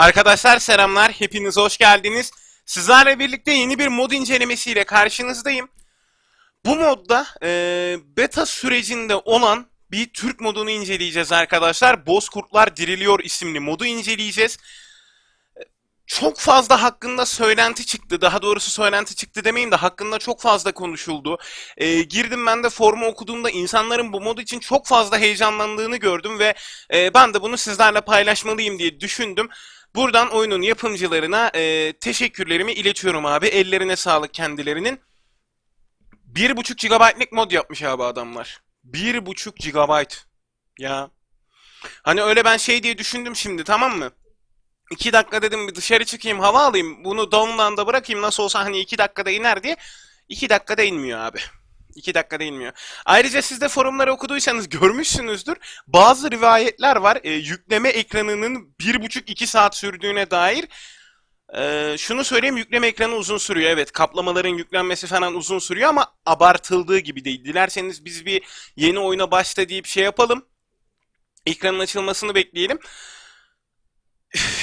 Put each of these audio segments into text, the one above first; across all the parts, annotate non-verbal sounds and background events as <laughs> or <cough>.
Arkadaşlar selamlar, hepiniz hoş geldiniz. Sizlerle birlikte yeni bir mod incelemesiyle karşınızdayım. Bu modda eee, beta sürecinde olan bir Türk modunu inceleyeceğiz arkadaşlar. Bozkurtlar Diriliyor isimli modu inceleyeceğiz. Çok fazla hakkında söylenti çıktı. Daha doğrusu söylenti çıktı demeyeyim de hakkında çok fazla konuşuldu. Ee, girdim ben de forumu okuduğumda insanların bu mod için çok fazla heyecanlandığını gördüm ve e, ben de bunu sizlerle paylaşmalıyım diye düşündüm. Buradan oyunun yapımcılarına e, teşekkürlerimi iletiyorum abi. Ellerine sağlık kendilerinin. 1.5 GB'lık mod yapmış abi adamlar. 1.5 GB. Ya. Hani öyle ben şey diye düşündüm şimdi tamam mı? 2 dakika dedim bir dışarı çıkayım hava alayım. Bunu download'a bırakayım nasıl olsa hani 2 dakikada iner diye. 2 dakikada inmiyor abi. 2 dakikada inmiyor. Ayrıca siz de forumları okuduysanız görmüşsünüzdür. Bazı rivayetler var. E, yükleme ekranının 1,5-2 saat sürdüğüne dair. E, şunu söyleyeyim yükleme ekranı uzun sürüyor. Evet kaplamaların yüklenmesi falan uzun sürüyor ama abartıldığı gibi değil. Dilerseniz biz bir yeni oyuna başla deyip şey yapalım. Ekranın açılmasını bekleyelim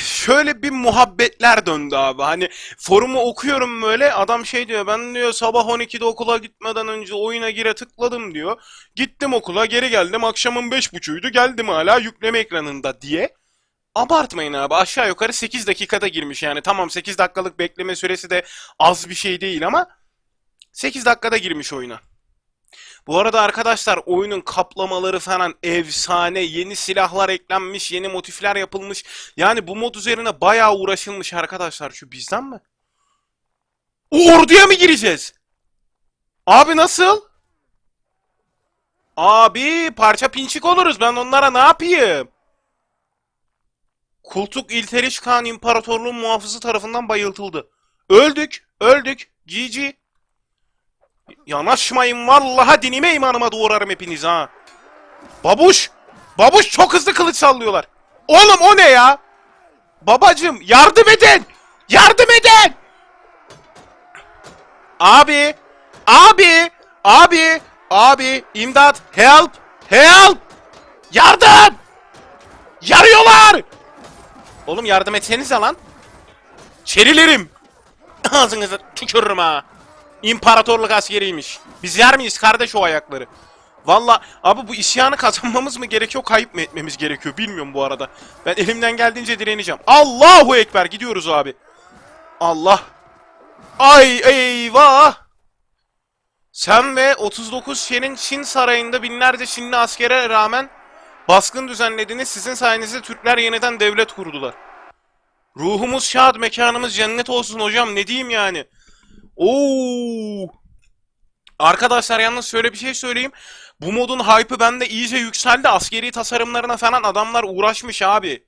şöyle bir muhabbetler döndü abi. Hani forumu okuyorum böyle adam şey diyor ben diyor sabah 12'de okula gitmeden önce oyuna gire tıkladım diyor. Gittim okula geri geldim akşamın 5.30'uydu geldim hala yükleme ekranında diye. Abartmayın abi aşağı yukarı 8 dakikada girmiş yani tamam 8 dakikalık bekleme süresi de az bir şey değil ama 8 dakikada girmiş oyuna. Bu arada arkadaşlar oyunun kaplamaları falan efsane. Yeni silahlar eklenmiş, yeni motifler yapılmış. Yani bu mod üzerine bayağı uğraşılmış arkadaşlar. Şu bizden mi? O orduya mı gireceğiz? Abi nasıl? Abi parça pinçik oluruz. Ben onlara ne yapayım? Kultuk İlteriş Khan İmparatorluğu muhafızı tarafından bayıltıldı. Öldük, öldük. GG. Yanaşmayın vallaha dinime imanıma doğrarım hepiniz ha. Babuş! Babuş çok hızlı kılıç sallıyorlar. Oğlum o ne ya? Babacım yardım edin! Yardım edin! Abi! Abi! Abi! Abi! imdat! Help! Help! Yardım! Yarıyorlar! Oğlum yardım etsenize lan. Çerilerim. <laughs> Ağzınıza tükürürüm ha. İmparatorluk askeriymiş. Biz yer miyiz kardeş o ayakları? Valla abi bu isyanı kazanmamız mı gerekiyor kayıp mı etmemiz gerekiyor bilmiyorum bu arada. Ben elimden geldiğince direneceğim. Allahu Ekber gidiyoruz abi. Allah. Ay eyvah. Sen ve 39 Şen'in Çin sarayında binlerce Çinli askere rağmen baskın düzenlediniz. Sizin sayenizde Türkler yeniden devlet kurdular. Ruhumuz şad, mekanımız cennet olsun hocam. Ne diyeyim yani? Oo. Arkadaşlar yalnız şöyle bir şey söyleyeyim. Bu modun hype'ı bende iyice yükseldi. Askeri tasarımlarına falan adamlar uğraşmış abi.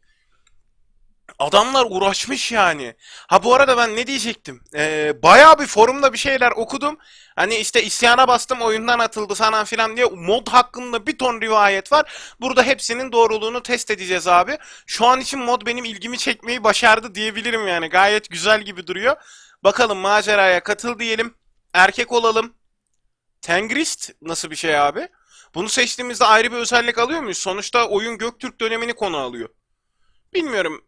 Adamlar uğraşmış yani. Ha bu arada ben ne diyecektim? Ee, bayağı bir forumda bir şeyler okudum. Hani işte isyana bastım oyundan atıldı falan filan diye mod hakkında bir ton rivayet var. Burada hepsinin doğruluğunu test edeceğiz abi. Şu an için mod benim ilgimi çekmeyi başardı diyebilirim yani. Gayet güzel gibi duruyor. Bakalım maceraya katıl diyelim. Erkek olalım. Tengrist nasıl bir şey abi? Bunu seçtiğimizde ayrı bir özellik alıyor muyuz? Sonuçta oyun Göktürk dönemini konu alıyor. Bilmiyorum.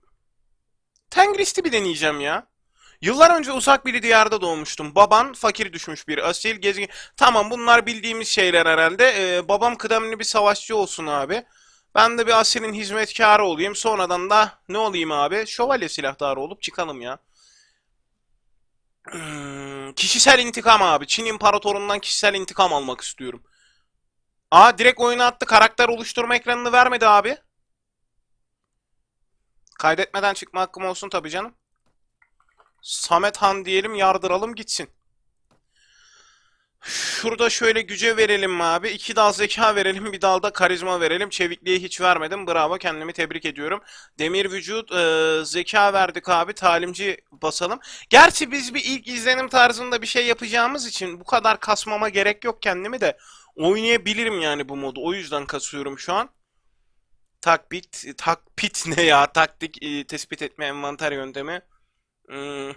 Tengrist'i bir deneyeceğim ya. Yıllar önce uzak bir diyarda doğmuştum. Baban fakir düşmüş bir asil gezgin. Tamam bunlar bildiğimiz şeyler herhalde. Ee, babam kıdemli bir savaşçı olsun abi. Ben de bir asilin hizmetkarı olayım. Sonradan da ne olayım abi? Şövalye silahdarı olup çıkalım ya. Hmm, kişisel intikam abi. Çin imparatorundan kişisel intikam almak istiyorum. Aa direkt oyuna attı. Karakter oluşturma ekranını vermedi abi. Kaydetmeden çıkma hakkım olsun tabii canım. Samet Han diyelim yardıralım gitsin. Şurada şöyle güce verelim abi. İki dal zeka verelim. Bir dalda karizma verelim. Çevikliği hiç vermedim. Bravo kendimi tebrik ediyorum. Demir vücut e, zeka verdik abi. Talimci basalım. Gerçi biz bir ilk izlenim tarzında bir şey yapacağımız için bu kadar kasmama gerek yok kendimi de. Oynayabilirim yani bu modu. O yüzden kasıyorum şu an. Takbit, takpit ne ya? Taktik e, tespit etme envanter yöntemi. Hmm.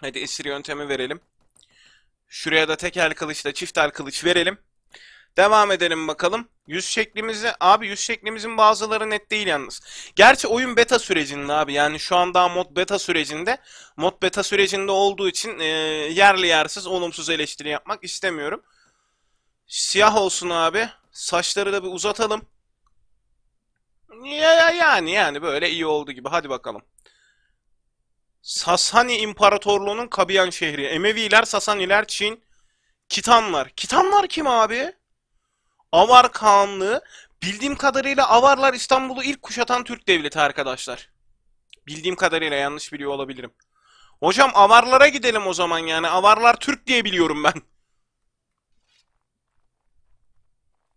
Hadi esir yöntemi verelim. Şuraya da tek el kılıçla çift el kılıç verelim. Devam edelim bakalım. Yüz şeklimizi abi yüz şeklimizin bazıları net değil yalnız. Gerçi oyun beta sürecinde abi yani şu an daha mod beta sürecinde. Mod beta sürecinde olduğu için e, yerli yersiz olumsuz eleştiri yapmak istemiyorum. Siyah olsun abi. Saçları da bir uzatalım. Ya- yani yani böyle iyi oldu gibi. Hadi bakalım. Sasani İmparatorluğu'nun Kabiyan şehri. Emeviler, Sasaniler, Çin, Kitanlar. Kitanlar kim abi? Avar Kağanlığı. Bildiğim kadarıyla Avarlar İstanbul'u ilk kuşatan Türk devleti arkadaşlar. Bildiğim kadarıyla yanlış biliyor olabilirim. Hocam Avarlara gidelim o zaman yani. Avarlar Türk diye biliyorum ben.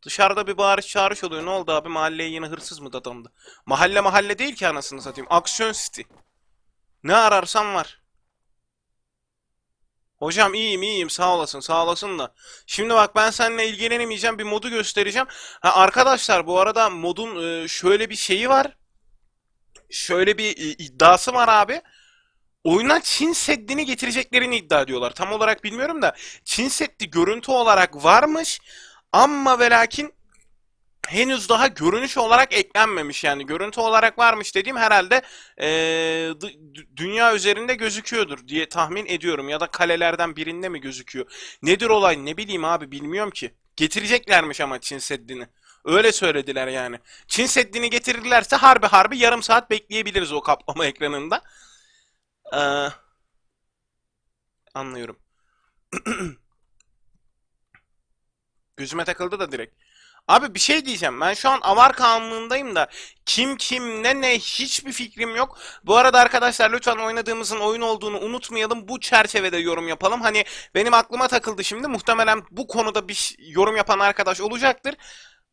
Dışarıda bir bağırış çağırış oluyor. Ne oldu abi? Mahalleye yine hırsız mı dadandı? Mahalle mahalle değil ki anasını satayım. Aksiyon City. Ne ararsan var. Hocam iyiyim iyiyim sağ olasın sağ olasın da. Şimdi bak ben seninle ilgilenemeyeceğim bir modu göstereceğim. Ha, arkadaşlar bu arada modun e, şöyle bir şeyi var. Şöyle bir e, iddiası var abi. Oyuna Çin Seddi'ni getireceklerini iddia ediyorlar. Tam olarak bilmiyorum da Çin Seddi görüntü olarak varmış. Ama ve lakin henüz daha görünüş olarak eklenmemiş yani görüntü olarak varmış dediğim herhalde dü- dünya üzerinde gözüküyordur diye tahmin ediyorum ya da kalelerden birinde mi gözüküyor? Nedir olay ne bileyim abi bilmiyorum ki. Getireceklermiş ama Çin Seddi'ni. Öyle söylediler yani. Çin Seddi'ni getirirlerse harbi harbi yarım saat bekleyebiliriz o kaplama <laughs> ekranında. Eee, anlıyorum. <clears throat> Gözüme takıldı da direkt. Abi bir şey diyeceğim. Ben şu an avar kanunundayım da kim kim ne ne hiçbir fikrim yok. Bu arada arkadaşlar lütfen oynadığımızın oyun olduğunu unutmayalım. Bu çerçevede yorum yapalım. Hani benim aklıma takıldı şimdi. Muhtemelen bu konuda bir yorum yapan arkadaş olacaktır.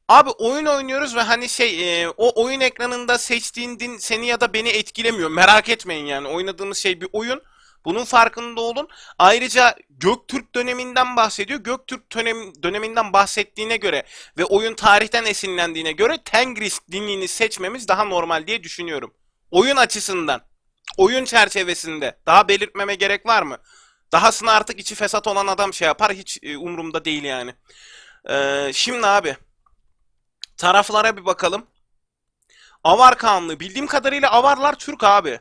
Abi oyun oynuyoruz ve hani şey e, o oyun ekranında seçtiğin din seni ya da beni etkilemiyor. Merak etmeyin yani. Oynadığımız şey bir oyun. Bunun farkında olun. Ayrıca Göktürk döneminden bahsediyor. Göktürk dönem, döneminden bahsettiğine göre ve oyun tarihten esinlendiğine göre Tengris dinini seçmemiz daha normal diye düşünüyorum. Oyun açısından, oyun çerçevesinde daha belirtmeme gerek var mı? Dahasını artık içi fesat olan adam şey yapar hiç e, umurumda değil yani. Ee, şimdi abi taraflara bir bakalım. Avar Kağanlığı. Bildiğim kadarıyla Avarlar Türk abi.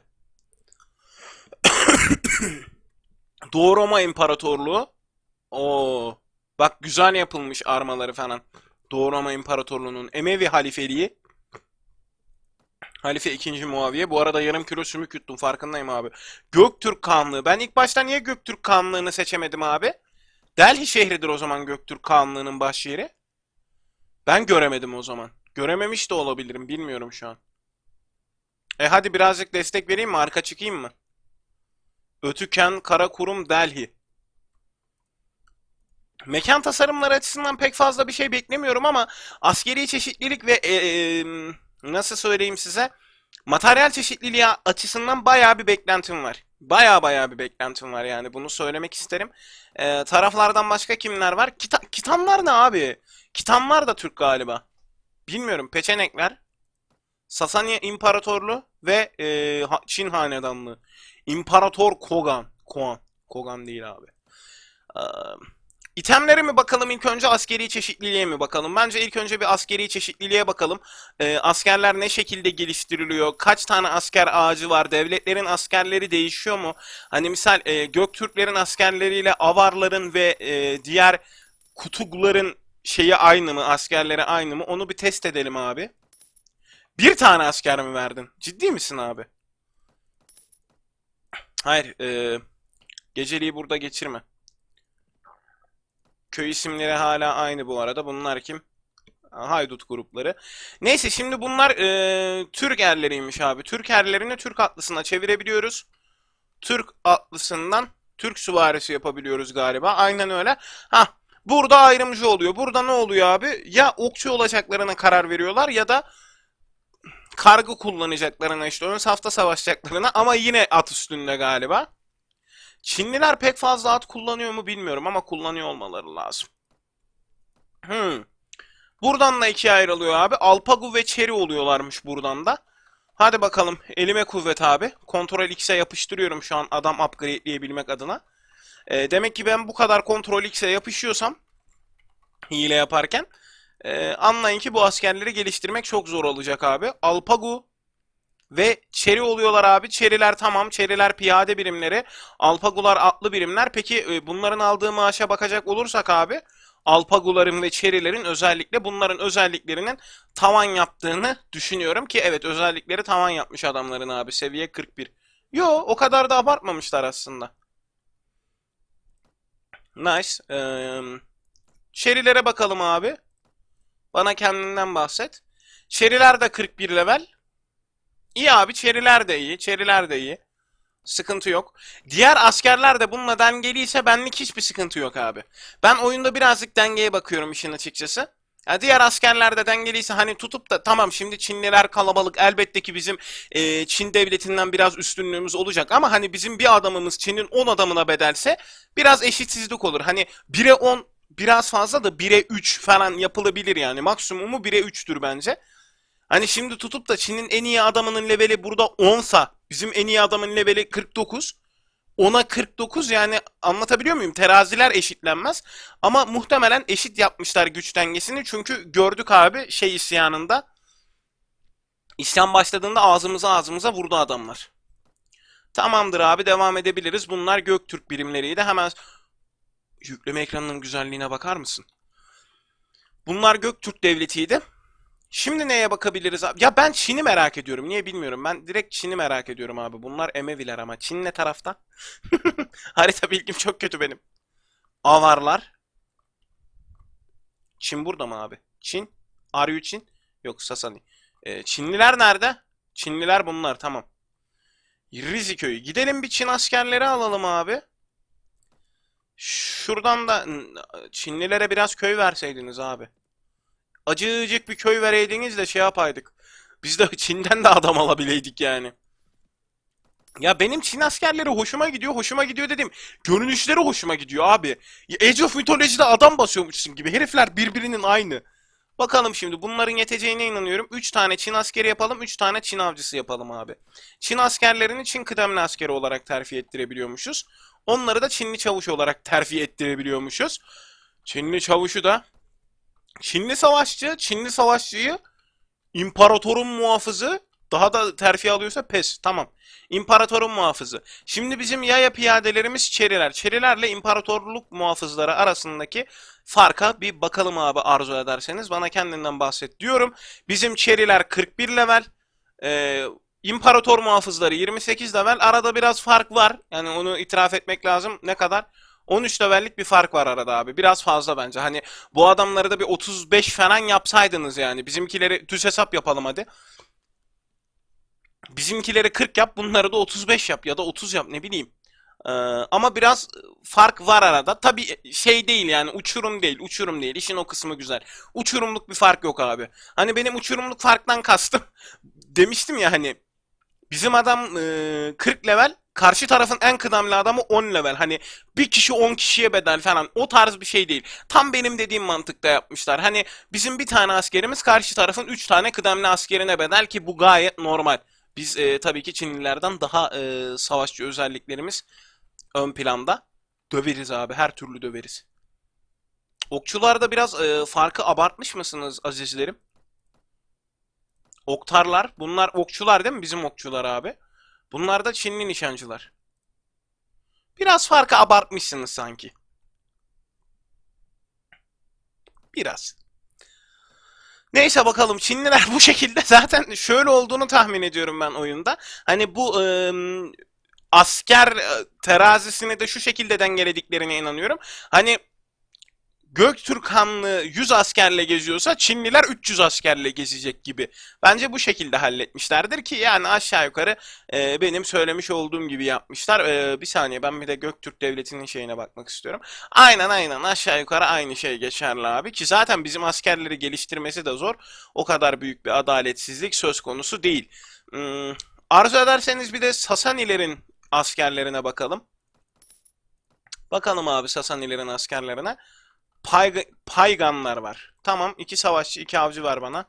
Doğu Roma İmparatorluğu. Oo. Bak güzel yapılmış armaları falan. Doğu Roma İmparatorluğu'nun Emevi halifeliği. Halife 2. Muaviye. Bu arada yarım kilo sümük yuttum farkındayım abi. Göktürk Kağanlığı. Ben ilk başta niye Göktürk Kağanlığı'nı seçemedim abi? Delhi şehridir o zaman Göktürk Kağanlığı'nın başyeri. Ben göremedim o zaman. Görememiş de olabilirim bilmiyorum şu an. E hadi birazcık destek vereyim mi? Arka çıkayım mı? Ötüken, Karakurum, Delhi. Mekan tasarımları açısından pek fazla bir şey beklemiyorum ama askeri çeşitlilik ve e, e, nasıl söyleyeyim size materyal çeşitliliği açısından bayağı bir beklentim var. Bayağı bayağı bir beklentim var yani bunu söylemek isterim. E, taraflardan başka kimler var? Kita Kitanlar ne abi? Kitanlar da Türk galiba. Bilmiyorum. Peçenekler, Sasanya İmparatorluğu ve e, Çin Hanedanlığı. İmparator Kogan. Kogan. Kogan değil abi. Ee, İtemlere mi bakalım ilk önce askeri çeşitliliğe mi bakalım? Bence ilk önce bir askeri çeşitliliğe bakalım. Ee, askerler ne şekilde geliştiriliyor? Kaç tane asker ağacı var? Devletlerin askerleri değişiyor mu? Hani misal e, Göktürklerin askerleriyle Avarların ve e, diğer Kutugların şeyi aynı mı? Askerleri aynı mı? Onu bir test edelim abi. Bir tane asker mi verdin? Ciddi misin abi? Hayır, e, geceliği burada geçirme. Köy isimleri hala aynı bu arada. Bunlar kim? Haydut grupları. Neyse şimdi bunlar e, Türk erleriymiş abi. Türk erlerini Türk atlısına çevirebiliyoruz. Türk atlısından Türk süvarisi yapabiliyoruz galiba. Aynen öyle. Ha, burada ayrımcı oluyor. Burada ne oluyor abi? Ya okçu olacaklarına karar veriyorlar ya da kargı kullanacaklarına işte ön safta savaşacaklarına ama yine at üstünde galiba. Çinliler pek fazla at kullanıyor mu bilmiyorum ama kullanıyor olmaları lazım. Hmm. Buradan da ikiye ayrılıyor abi. Alpagu ve Çeri oluyorlarmış buradan da. Hadi bakalım elime kuvvet abi. Kontrol X'e yapıştırıyorum şu an adam upgrade'leyebilmek adına. Ee, demek ki ben bu kadar Kontrol X'e yapışıyorsam hile yaparken Ee, anlayın ki bu askerleri geliştirmek çok zor olacak abi. Alpagu ve Çeri oluyorlar abi. Çeriler tamam. Çeriler piyade birimleri. Alpagular atlı birimler. Peki e, bunların aldığı maaşa bakacak olursak abi. Alpaguların ve Çerilerin özellikle bunların özelliklerinin tavan yaptığını düşünüyorum ki evet özellikleri tavan yapmış adamların abi. Seviye 41. Yo o kadar da abartmamışlar aslında. Nice. Ee, Şerilere bakalım abi. Bana kendinden bahset. Şeriler de 41 level. İyi abi Çeriler de iyi. Çeriler de iyi. Sıkıntı yok. Diğer askerler de bununla dengeliyse benlik hiçbir sıkıntı yok abi. Ben oyunda birazcık dengeye bakıyorum işin açıkçası. Ya diğer askerler de dengeliyse hani tutup da tamam şimdi Çinliler kalabalık elbette ki bizim e, Çin devletinden biraz üstünlüğümüz olacak ama hani bizim bir adamımız Çin'in 10 adamına bedelse biraz eşitsizlik olur. Hani 1'e 10 biraz fazla da 1'e 3 falan yapılabilir yani. Maksimumu 1'e 3'tür bence. Hani şimdi tutup da Çin'in en iyi adamının leveli burada 10'sa bizim en iyi adamın leveli 49. Ona 49 yani anlatabiliyor muyum? Teraziler eşitlenmez. Ama muhtemelen eşit yapmışlar güç dengesini. Çünkü gördük abi şey isyanında. İsyan başladığında ağzımıza ağzımıza vurdu adamlar. Tamamdır abi devam edebiliriz. Bunlar Göktürk birimleriydi. Hemen yükleme ekranının güzelliğine bakar mısın? Bunlar Göktürk devletiydi. Şimdi neye bakabiliriz abi? Ya ben Çin'i merak ediyorum. Niye bilmiyorum. Ben direkt Çin'i merak ediyorum abi. Bunlar Emeviler ama. Çin ne tarafta? <laughs> Harita bilgim çok kötü benim. Avarlar. Çin burada mı abi? Çin? Are you Çin? Yok Sasani. Ee, Çinliler nerede? Çinliler bunlar tamam. Rizi köyü. Gidelim bir Çin askerleri alalım abi. Şuradan da Çinlilere biraz köy verseydiniz abi. Acıcık bir köy vereydiniz de şey yapaydık. Biz de <laughs> Çin'den de adam alabileydik yani. Ya benim Çin askerleri hoşuma gidiyor, hoşuma gidiyor dedim. Görünüşleri hoşuma gidiyor abi. Age of Mythology'de adam basıyormuşsun gibi. Herifler birbirinin aynı. Bakalım şimdi bunların yeteceğine inanıyorum. 3 tane Çin askeri yapalım, 3 tane Çin avcısı yapalım abi. Çin askerlerini Çin kıdemli askeri olarak terfi ettirebiliyormuşuz. Onları da Çinli çavuş olarak terfi ettirebiliyormuşuz. Çinli çavuşu da Çinli savaşçı, Çinli savaşçıyı imparatorun muhafızı daha da terfi alıyorsa pes. Tamam. İmparatorun muhafızı. Şimdi bizim yaya piyadelerimiz Çeriler. Çerilerle imparatorluk muhafızları arasındaki farka bir bakalım abi arzu ederseniz. Bana kendinden bahset diyorum. Bizim Çeriler 41 level. Ee, İmparator muhafızları 28 level. Arada biraz fark var. Yani onu itiraf etmek lazım. Ne kadar? 13 levellik bir fark var arada abi. Biraz fazla bence. Hani bu adamları da bir 35 falan yapsaydınız yani. Bizimkileri düz hesap yapalım hadi. Bizimkileri 40 yap, bunları da 35 yap ya da 30 yap ne bileyim. Ee, ama biraz fark var arada. Tabii şey değil yani uçurum değil, uçurum değil. İşin o kısmı güzel. Uçurumluk bir fark yok abi. Hani benim uçurumluk farktan kastım. <laughs> Demiştim ya hani bizim adam e, 40 level karşı tarafın en kıdemli adamı 10 level. Hani bir kişi 10 kişiye bedel falan. O tarz bir şey değil. Tam benim dediğim mantıkta yapmışlar. Hani bizim bir tane askerimiz karşı tarafın 3 tane kıdemli askerine bedel ki bu gayet normal. Biz e, tabii ki Çinlilerden daha e, savaşçı özelliklerimiz ön planda. Döveriz abi. Her türlü döveriz. Okçularda biraz e, farkı abartmış mısınız azizlerim? Oktarlar. Bunlar okçular değil mi? Bizim okçular abi. Bunlar da Çinli nişancılar. Biraz farkı abartmışsınız sanki. Biraz. Neyse bakalım Çinliler bu şekilde <laughs> zaten şöyle olduğunu tahmin ediyorum ben oyunda. Hani bu ıı, asker terazisini de şu şekilde dengelediklerine inanıyorum. Hani Göktürk Hanlığı 100 askerle geziyorsa Çinliler 300 askerle gezecek gibi. Bence bu şekilde halletmişlerdir ki yani aşağı yukarı e, benim söylemiş olduğum gibi yapmışlar. E, bir saniye ben bir de Göktürk Devleti'nin şeyine bakmak istiyorum. Aynen aynen aşağı yukarı aynı şey geçerli abi ki zaten bizim askerleri geliştirmesi de zor. O kadar büyük bir adaletsizlik söz konusu değil. Hmm, arzu ederseniz bir de Sasanilerin askerlerine bakalım. Bakalım abi Sasanilerin askerlerine. Payg payganlar var. Tamam iki savaşçı iki avcı var bana.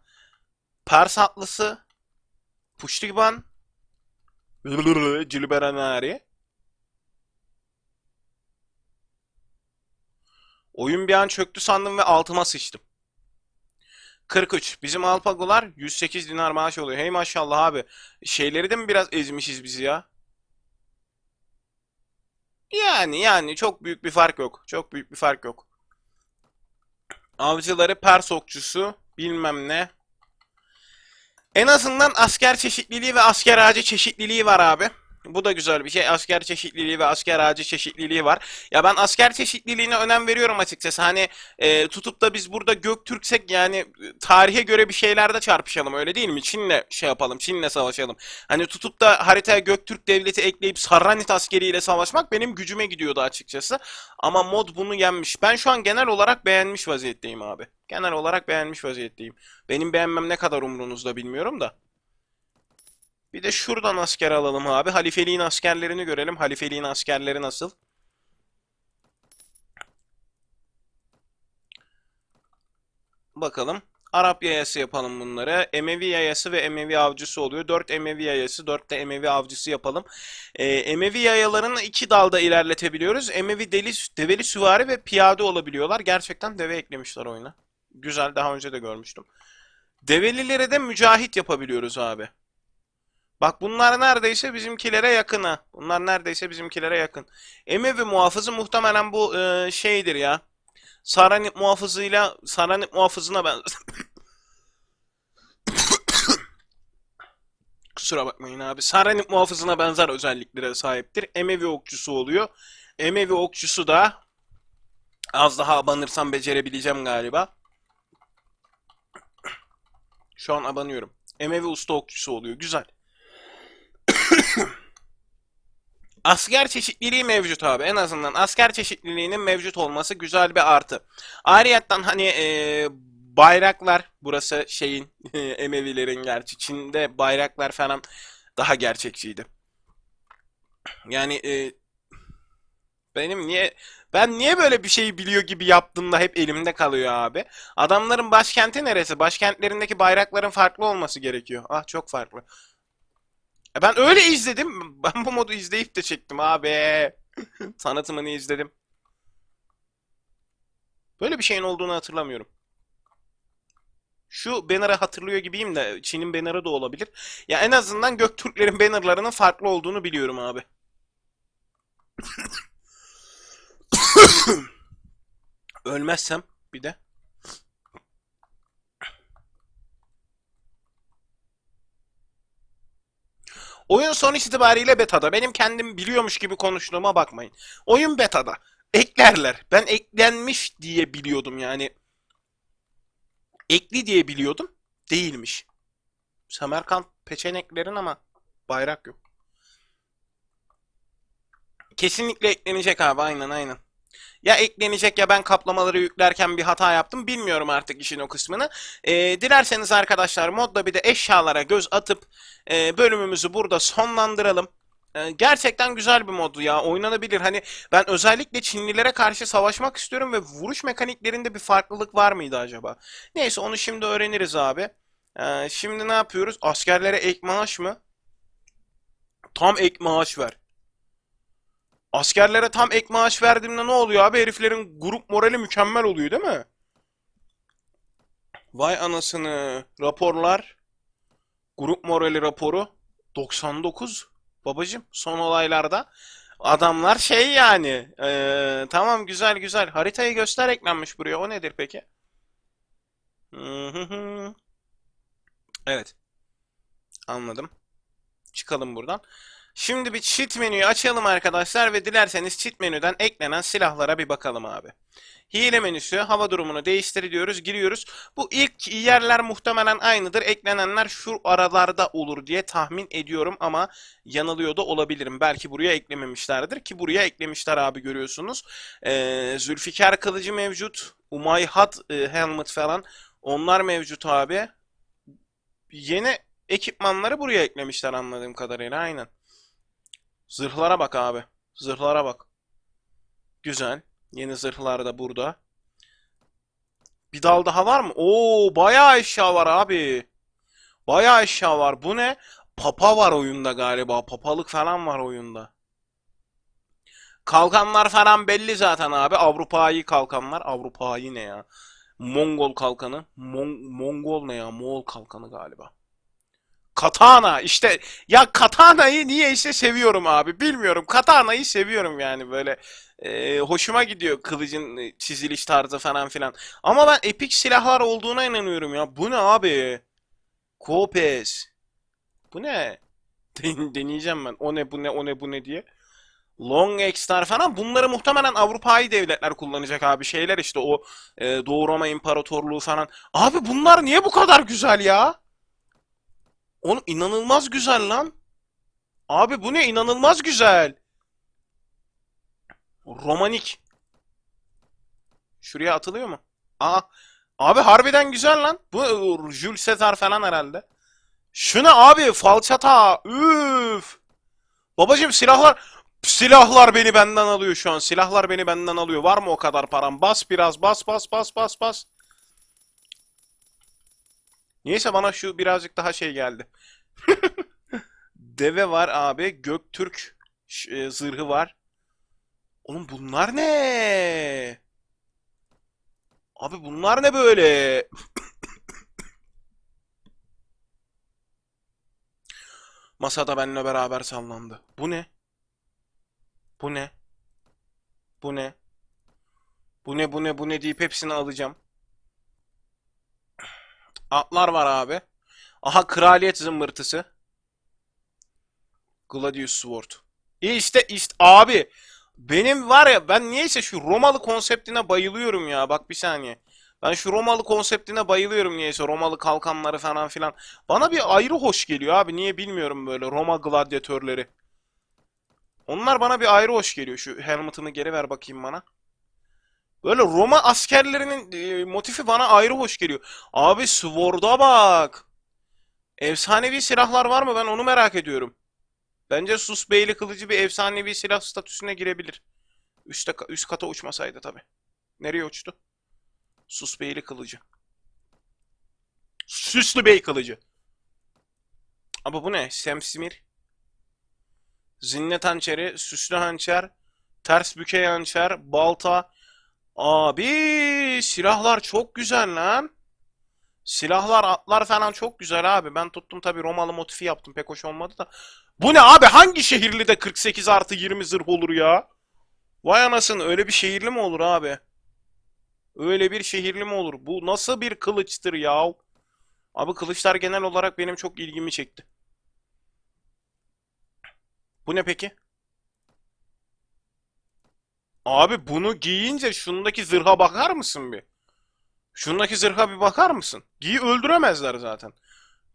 Pers atlısı. Puştiban. Cilberanari. <laughs> Oyun bir an çöktü sandım ve altıma sıçtım. 43. Bizim Alpagolar 108 dinar maaş oluyor. Hey maşallah abi. Şeyleri de mi biraz ezmişiz biz ya? Yani yani çok büyük bir fark yok. Çok büyük bir fark yok. Avcıları Pers okçusu bilmem ne. En azından asker çeşitliliği ve asker ağacı çeşitliliği var abi. Bu da güzel bir şey. Asker çeşitliliği ve asker ağacı çeşitliliği var. Ya ben asker çeşitliliğine önem veriyorum açıkçası. Hani e, tutup da biz burada Göktürksek yani e, tarihe göre bir şeylerde çarpışalım öyle değil mi? Çin'le şey yapalım, Çin'le savaşalım. Hani tutup da haritaya Göktürk devleti ekleyip Sarranit askeriyle savaşmak benim gücüme gidiyordu açıkçası. Ama mod bunu yenmiş. Ben şu an genel olarak beğenmiş vaziyetteyim abi. Genel olarak beğenmiş vaziyetteyim. Benim beğenmem ne kadar umrunuzda bilmiyorum da. Bir de şuradan asker alalım abi. Halifeliğin askerlerini görelim. Halifeliğin askerleri nasıl? Bakalım. Arap yayası yapalım bunları. Emevi yayası ve Emevi avcısı oluyor. 4 Emevi yayası, 4 de Emevi avcısı yapalım. Ee, Emevi yayalarını iki dalda ilerletebiliyoruz. Emevi deli, develi süvari ve piyade olabiliyorlar. Gerçekten deve eklemişler oyuna. Güzel, daha önce de görmüştüm. Develilere de mücahit yapabiliyoruz abi. Bak bunlar neredeyse bizimkilere yakın ha. Bunlar neredeyse bizimkilere yakın. Emevi muhafızı muhtemelen bu e, şeydir ya. Saranip muhafızıyla Saranip muhafızına ben <coughs> Kusura bakmayın abi. Saranip muhafızına benzer özelliklere sahiptir. Emevi okçusu oluyor. Emevi okçusu da az daha abanırsam becerebileceğim galiba. Şu an abanıyorum. Emevi usta okçusu oluyor. Güzel. Asker çeşitliliği mevcut abi. En azından asker çeşitliliğinin mevcut olması güzel bir artı. Ayrıyeten hani e, bayraklar burası şeyin <laughs> Emevilerin gerçi Çin'de bayraklar falan daha gerçekçiydi. Yani e, benim niye ben niye böyle bir şeyi biliyor gibi yaptığımda hep elimde kalıyor abi. Adamların başkenti neresi? Başkentlerindeki bayrakların farklı olması gerekiyor. Ah çok farklı. Ben öyle izledim. Ben bu modu izleyip de çektim abi. Tanıtımını izledim. Böyle bir şeyin olduğunu hatırlamıyorum. Şu banner'ı hatırlıyor gibiyim de Çin'in banner'ı da olabilir. Ya en azından Göktürklerin banner'larının farklı olduğunu biliyorum abi. <coughs> Ölmezsem bir de. Oyun sonuç itibariyle beta'da. Benim kendim biliyormuş gibi konuştuğuma bakmayın. Oyun beta'da. Eklerler. Ben eklenmiş diye biliyordum yani. Ekli diye biliyordum. Değilmiş. Semerkant peçeneklerin ama bayrak yok. Kesinlikle eklenecek abi aynen aynen. Ya eklenecek ya ben kaplamaları yüklerken bir hata yaptım. Bilmiyorum artık işin o kısmını. Ee, dilerseniz arkadaşlar modda bir de eşyalara göz atıp e, bölümümüzü burada sonlandıralım. Ee, gerçekten güzel bir moddu ya. Oynanabilir. Hani ben özellikle Çinlilere karşı savaşmak istiyorum ve vuruş mekaniklerinde bir farklılık var mıydı acaba? Neyse onu şimdi öğreniriz abi. Ee, şimdi ne yapıyoruz? Askerlere ek maaş mı? Tam ek maaş ver. Askerlere tam ek maaş verdiğimde ne oluyor abi? Heriflerin grup morali mükemmel oluyor değil mi? Vay anasını. Raporlar. Grup morali raporu. 99. Babacım son olaylarda. Adamlar şey yani. Ee, tamam güzel güzel. Haritayı göster eklenmiş buraya. O nedir peki? Evet. Anladım. Çıkalım buradan. Şimdi bir cheat menüyü açalım arkadaşlar ve dilerseniz cheat menüden eklenen silahlara bir bakalım abi. Hile menüsü, hava durumunu değiştir diyoruz, giriyoruz. Bu ilk yerler muhtemelen aynıdır. Eklenenler şu aralarda olur diye tahmin ediyorum ama yanılıyor da olabilirim. Belki buraya eklememişlerdir ki buraya eklemişler abi görüyorsunuz. Ee, Zülfikar kılıcı mevcut. Umayhat e, helmet falan onlar mevcut abi. Yeni ekipmanları buraya eklemişler anladığım kadarıyla aynen. Zırhlara bak abi. Zırhlara bak. Güzel. Yeni zırhlar da burada. Bir dal daha var mı? Oo, bayağı eşya var abi. Bayağı eşya var. Bu ne? Papa var oyunda galiba. Papalık falan var oyunda. Kalkanlar falan belli zaten abi. Avrupa'yı kalkanlar. Avrupa'yı ne ya? Mongol kalkanı. Mon- Mongol ne ya? Moğol kalkanı galiba. Katana işte ya Katana'yı niye işte seviyorum abi? Bilmiyorum Katana'yı seviyorum yani böyle. E, hoşuma gidiyor kılıcın e, çiziliş tarzı falan filan. Ama ben epik silahlar olduğuna inanıyorum ya. Bu ne abi? Kopes bu ne? <laughs> Den- deneyeceğim ben. O ne bu ne o ne bu ne diye. Long X'ler falan. Bunları muhtemelen Avrupa'yı devletler kullanacak abi. Şeyler işte o e, Doğu Roma İmparatorluğu falan. Abi bunlar niye bu kadar güzel ya? Oğlum inanılmaz güzel lan. Abi bu ne inanılmaz güzel. Romanik. Şuraya atılıyor mu? Aa. Abi harbiden güzel lan. Bu e, Jules Caesar falan herhalde. Şu ne abi? Falçata. Üf. Babacım silahlar silahlar beni benden alıyor şu an. Silahlar beni benden alıyor. Var mı o kadar param? Bas biraz. Bas bas bas bas bas. Niyeyse bana şu birazcık daha şey geldi. <laughs> Deve var abi. Göktürk e, zırhı var. Oğlum bunlar ne? Abi bunlar ne böyle? <coughs> Masada benimle beraber sallandı. Bu ne? Bu ne? Bu ne? Bu ne bu ne bu ne deyip hepsini alacağım. Atlar var abi. Aha kraliyet zımbırtısı. Gladius Sword. İşte işte abi. Benim var ya ben niyeyse şu Romalı konseptine bayılıyorum ya. Bak bir saniye. Ben şu Romalı konseptine bayılıyorum niyeyse. Romalı kalkanları falan filan. Bana bir ayrı hoş geliyor abi. Niye bilmiyorum böyle Roma gladyatörleri. Onlar bana bir ayrı hoş geliyor. Şu helmet'ımı geri ver bakayım bana. Böyle Roma askerlerinin e, motifi bana ayrı hoş geliyor. Abi Sword'a bak. Efsanevi silahlar var mı? Ben onu merak ediyorum. Bence Sus Beyli kılıcı bir efsanevi silah statüsüne girebilir. Üste, üst kata uçmasaydı tabi. Nereye uçtu? Sus Beyli kılıcı. Süslü Bey kılıcı. Ama bu ne? Semsimir. Zinnet hançeri, süslü hançer, ters bükey hançer, balta. Abi silahlar çok güzel lan. Silahlar, atlar falan çok güzel abi. Ben tuttum tabii Romalı motifi yaptım. Pek hoş olmadı da. Bu ne abi? Hangi şehirli de 48 artı 20 zırh olur ya? Vay anasını öyle bir şehirli mi olur abi? Öyle bir şehirli mi olur? Bu nasıl bir kılıçtır ya? Abi kılıçlar genel olarak benim çok ilgimi çekti. Bu ne peki? Abi bunu giyince şundaki zırha bakar mısın bir? Şundaki zırha bir bakar mısın? Giy öldüremezler zaten.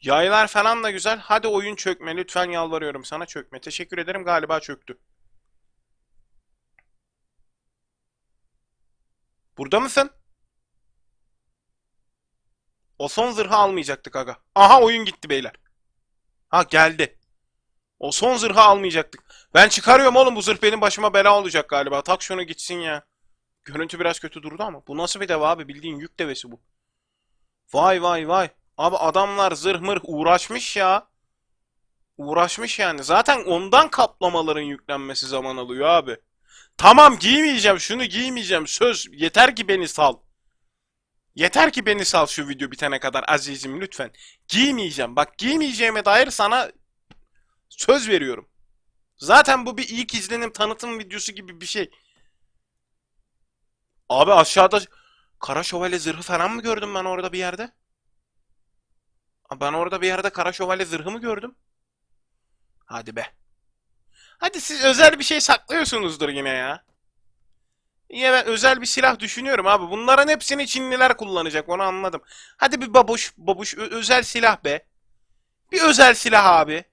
Yaylar falan da güzel. Hadi oyun çökme lütfen yalvarıyorum sana çökme. Teşekkür ederim galiba çöktü. Burada mısın? O son zırhı almayacaktık aga. Aha oyun gitti beyler. Ha geldi. O son zırhı almayacaktık. Ben çıkarıyorum oğlum bu zırh benim başıma bela olacak galiba. Tak şunu gitsin ya. Görüntü biraz kötü durdu ama. Bu nasıl bir deve abi? Bildiğin yük devesi bu. Vay vay vay. Abi adamlar zırh mırh uğraşmış ya. Uğraşmış yani. Zaten ondan kaplamaların yüklenmesi zaman alıyor abi. Tamam giymeyeceğim. Şunu giymeyeceğim. Söz. Yeter ki beni sal. Yeter ki beni sal şu video bitene kadar azizim lütfen. Giymeyeceğim. Bak giymeyeceğime dair sana söz veriyorum. Zaten bu bir ilk izlenim tanıtım videosu gibi bir şey. Abi aşağıda Kara Şövalye zırhı falan mı gördüm ben orada bir yerde? Ben orada bir yerde Kara Şövalye zırhı mı gördüm? Hadi be. Hadi siz özel bir şey saklıyorsunuzdur yine ya. Yine ben özel bir silah düşünüyorum abi. Bunların hepsini Çinliler kullanacak onu anladım. Hadi bir babuş babuş özel silah be. Bir özel silah abi.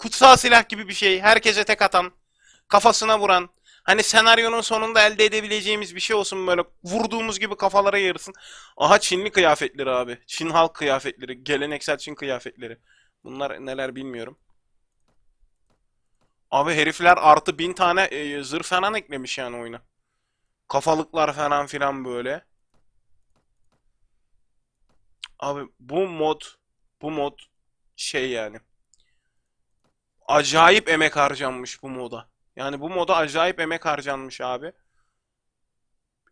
Kutsal silah gibi bir şey. Herkese tek atan. Kafasına vuran. Hani senaryonun sonunda elde edebileceğimiz bir şey olsun böyle vurduğumuz gibi kafalara yarısın. Aha Çinli kıyafetleri abi. Çin halk kıyafetleri. Geleneksel Çin kıyafetleri. Bunlar neler bilmiyorum. Abi herifler artı bin tane e, zırh falan eklemiş yani oyuna. Kafalıklar falan filan böyle. Abi bu mod bu mod şey yani. Acayip emek harcanmış bu moda. Yani bu moda acayip emek harcanmış abi.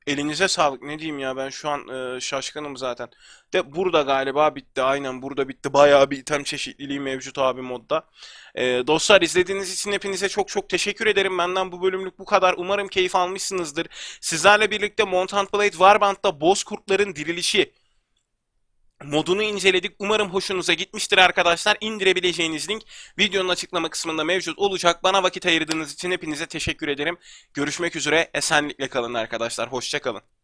Elinize sağlık. Ne diyeyim ya ben şu an e, şaşkınım zaten. De burada galiba bitti. Aynen burada bitti. Bayağı bir item çeşitliliği mevcut abi modda. E, dostlar izlediğiniz için hepinize çok çok teşekkür ederim. Benden bu bölümlük bu kadar. Umarım keyif almışsınızdır. Sizlerle birlikte Montant Blade Warband'da Bozkurtların Dirilişi modunu inceledik. Umarım hoşunuza gitmiştir arkadaşlar. İndirebileceğiniz link videonun açıklama kısmında mevcut olacak. Bana vakit ayırdığınız için hepinize teşekkür ederim. Görüşmek üzere. Esenlikle kalın arkadaşlar. Hoşça kalın.